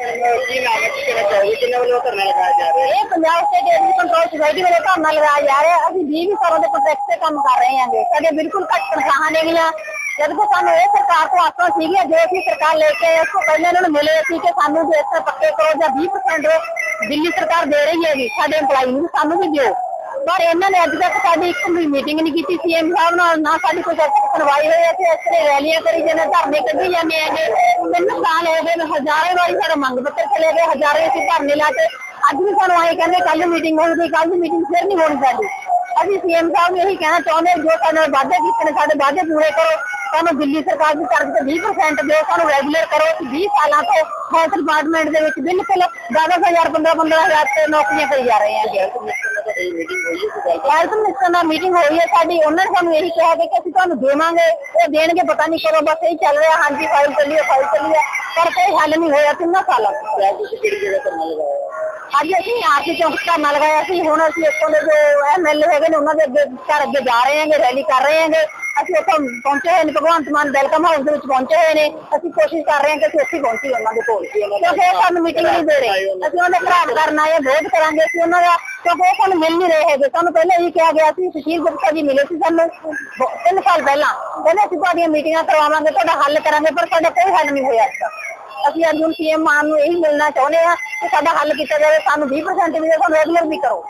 ਇਹਨਾਂ ਵੱਲੋਂ ਧਰਨਾ ਲਗਾਇਆ ਜਾ ਰਿਹਾ ਹੈ? ਇਹ Punjab state agency control society ਵੱਲੋਂ ਧਰਨਾ ਲਗਾਇਆ ਜਾ ਰਿਹਾ ਅਸੀਂ 20 ਸਾਲਾਂ ਦੇ ਕੰਟਰੈਕਟ ਤੇ ਕੰਮ ਕਰ ਰਹੇ ਹਾਂਗੇ। ਸਾਡੇ ਬਿਲਕੁਲ ਘੱਟ ਤਨਖਾਹਾਂ ਨੇਗੀਆਂ ਜਦ ਕਿ ਸਾਨੂੰ ਇਹ ਸਰਕਾਰ ਤੋਂ ਆਸਾਂ ਸੀਗੀਆਂ, ਜੇ ਅਸੀਂ ਸਰਕਾਰ ਲੈ ਕੇ ਆਏ, ਉਸ ਤੋਂ ਪਹਿਲਾਂ ਇਹਨਾਂ ਨੂੰ ਮਿਲੇ ਸੀ ਕਿ ਸਾਨੂੰ ਜੇ ਇਸ ਪੱਕੇ ਕਰੋ ਜਾਂ 20% ਦਿੱਲੀ ਸਰਕਾਰ ਦੇ ਰਹੀ ਹੈਗੀ, ਸਾਡੇ EMPLOYE ਨੂੰ ਸਾਨੂੰ ਵੀ ਦਿਓ। ਪਰ ਇਹਨਾਂ ਨੇ ਅੱਜ ਤੱਕ ਸਾਡੀ ਇੱਕ ਵੀ ਮੀਟਿੰਗ ਨਹੀਂ ਕੀਤੀ ਸੀਐਮ ਸਾਹਿਬ ਨਾਲ ਨਾ ਸਾਡੀ ਕੋਈ ਅੱਜ ਤੱਕ ਸੁਣਵਾਈ ਹੋਈ ਅਸੀਂ ਇਸ ਤਰ੍ਹਾਂ ਰੈਲੀਆਂ ਕਰੀ ਜਾਂਦੇ, ਧਰਨੇ ਕੱਢੀ ਜਾਂਦੇ ਹੈਗੇ। ਤਿੰਨ ਸਾਲ ਹੋ ਗਏ, ਹਜ਼ਾਰਾਂ ਵਾਰੀ ਸਾਡਾ ਮੰਗ ਪੱਤਰ ਚਲੇ ਗਏ, ਹਜ਼ਾਰਾਂ ਅਸੀਂ ਧਰਨੇ ਲਾ ਕੇ। ਅੱਜ ਵੀ ਸਾਨੂੰ ਆਏ ਕਹਿੰਦੇ ਕੱਲ ਮੀਟਿੰਗ ਹੋਊਗੀ ਕੱਲ ਦੀ ਮੀਟਿੰਗ ਫਿਰ ਨਹੀਂ ਹੋਣੀ ਸਾਡੀ। ਅਸੀਂ ਸੀਐਮ ਸਾਹਿਬ ਨੂੰ ਇਹੀ ਕਹਿਣਾ ਚਾਹੁੰਦੇ ਜੋ ਸਾਡੇ ਨਾਲ ਵਾਅਦੇ ਕੀਤੇ ਨੇ, ਸਾਡੇ ਵਾਅਦੇ ਪੂਰੇ ਕਰੋ। ਸਾਨੂੰ ਦਿੱਲੀ ਸਰਕਾਰ ਦੀ ਤਰਫ ਤੋਂ 20% ਦਿਓ, ਸਾਨੂੰ ਰੈਗੂਲਰ ਕਰੋ। ਕਿ 20 ਸਾਲਾਂ ਤੋਂ ਹੈਲਥ ਡਿਪਾਰਟਮੈਂਟ ਦੇ ਵਿੱਚ ਬਿਲਕੁਲ 10000 15 15000 ਤੇ ਨੌਕਰੀਆਂ ਕਰੀ ਜਾ ਰਹੇ ਹੈਗੇ। ਇਹ ਮੀਟਿੰਗ ਹੋਈ ਹੈ ਕੋਈ ਹੈਲਥ ਮਿਨਿਸਟਰ ਨਾਲ ਮੀਟਿੰਗ ਹੋਈ ਹੈ ਸਾਡੀ ਉਹਨਾਂ ਨੇ ਸਾਨੂੰ ਇਹੀ ਕਿਹਾ ਕਿ ਅਸੀਂ ਤੁਹਾਨੂੰ ਦੇਵਾਂਗੇ ਉਹ ਦੇਣਗੇ ਪਤਾ ਨਹੀਂ ਕਦੋਂ ਬਸ ਇਹੀ ਚੱਲ ਰਿਹਾ ਹਾਂਜੀ ਫਾਈਲ ਚੱਲੀ ਹੈ ਫਾਈਲ ਚੱਲੀ ਹੈ ਪਰ ਕੋਈ ਹੱਲ ਨਹੀਂ ਹੋਇਆ ਤਿੰਨਾਂ ਸਾਲਾਂ ਤੋਂ ਤੇ ਤੁਸੀਂ ਕਿਹੜੀ ਜਗ੍ਹਾ ਧਰਨਾ ਲਗਾਇਆ? ਹੈ ਅੱਜ ਅਸੀਂ ਆਰਤੀ ਚੌਂਕ ਧਰਨਾ ਲਗਾਇਆ ਸੀ ਹੁਣ ਅਸੀਂ ਇੱਥੋਂ ਦੇ ਜੋ ਐਮਐਲਏ ਹੈਗੇ ਨੇ ਉਹਨਾਂ ਦੇ ਅੱਗੇ ਘਰ ਅੱਗੇ ਜਾ ਰਹੇ ਹਾਂਗੇ ਰੈਲੀ ਕਰ ਰਹੇ ਹਾਂਗੇ ਅਸੀਂ ਉੱਥੋਂ ਪਹੁੰਚੇ ਹੋਏ ਨੇ ਭਗਵੰਤ ਮਾਨ ਵੈਲਕਮ ਹਾਊਸ ਦੇ ਵਿੱਚ ਪਹੁੰਚੇ ਹੋਏ ਨੇ ਅਸੀਂ ਕੋਸ਼ਿਸ਼ ਕਰ ਰਹੇ ਹਾਂ ਕਿ ਅਸੀਂ ਉੱਥੇ ਪਹੁੰਚੀਏ ਉਹਨਾਂ ਦੇ ਕੋਲ। ਕਿਉਂਕਿ ਇਹ ਸਾਨੂੰ ਮੀਟਿੰਗ ਨਹੀਂ ਦੇ ਰਹੇ। ਅਸੀਂ ਉਹਨਾਂ ਦੇ ਘਰਾਟ ਕਰਨ ਆਏ ਵਿਰੋਧ ਕਰਾਂਗੇ ਅਸੀਂ ਉਹਨਾਂ ਦਾ ਕਿਉਂਕਿ ਉਹ ਸਾਨੂੰ ਮਿਲ ਨਹੀਂ ਰਹੇ ਹੈਗੇ। ਸਾਨੂੰ ਪਹਿਲਾਂ ਇਹ ਕਿਹਾ ਗਿਆ ਸੀ ਸੁਸ਼ੀਲ ਗੁਪਤਾ ਜੀ ਮਿਲੇ ਸੀ ਸਾਨੂੰ ਬ- ਤਿੰਨ ਸਾਲ ਪਹਿਲਾਂ। ਕਹਿੰਦੇ ਅਸੀਂ ਤੁਹਾਡੀਆਂ ਮੀਟਿੰਗਾਂ ਕਰਵਾਵਾਂਗੇ, ਤੁਹਾਡਾ ਹੱਲ ਕਰਾਂਗੇ, ਪਰ ਸਾਡਾ ਕੋਈ ਹੱਲ ਨਹੀਂ ਹੋਇਆ ਅੱਜ ਅਸੀਂ ਅੱਜ ਹੁਣ ਸੀਐਮ ਮਾਨ ਨੂੰ ਇਹੀ ਮਿਲਣਾ ਚਾਹੁੰਦੇ ਆ ਕਿ ਸਾਡਾ ਹੱਲ ਕੀਤਾ ਜਾਵੇ, ਸਾਨੂੰ 20% ਵੀ ਦਿਓ ਸਾਨੂੰ ਰੈਗੂਲਰ ਵੀ ਕਰੋ।